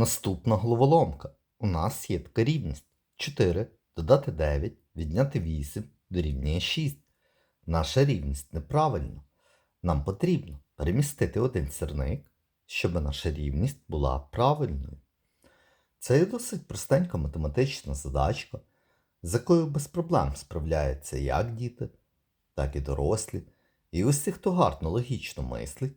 Наступна головоломка. У нас є така рівність. 4 додати 9, відняти 8 дорівнює 6. Наша рівність неправильна. Нам потрібно перемістити один сірник, щоб наша рівність була правильною. Це є досить простенька математична задачка, з якою без проблем справляються як діти, так і дорослі. І усі, хто гарно логічно мислить,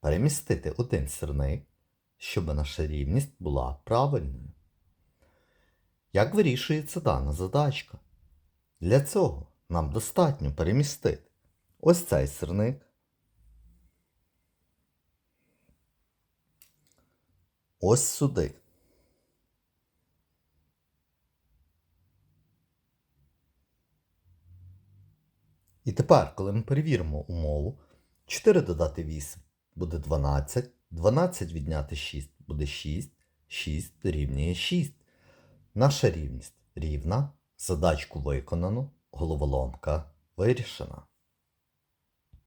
перемістити один сірник, щоб наша рівність була правильною. Як вирішується дана задачка? Для цього нам достатньо перемістити ось цей сирник, ось сюди. І тепер, коли ми перевіримо умову, 4 додати 8 буде 12, 12 відняти 6 буде 6, 6 дорівнює 6. Наша рівність рівна, задачку виконано, головоломка вирішена.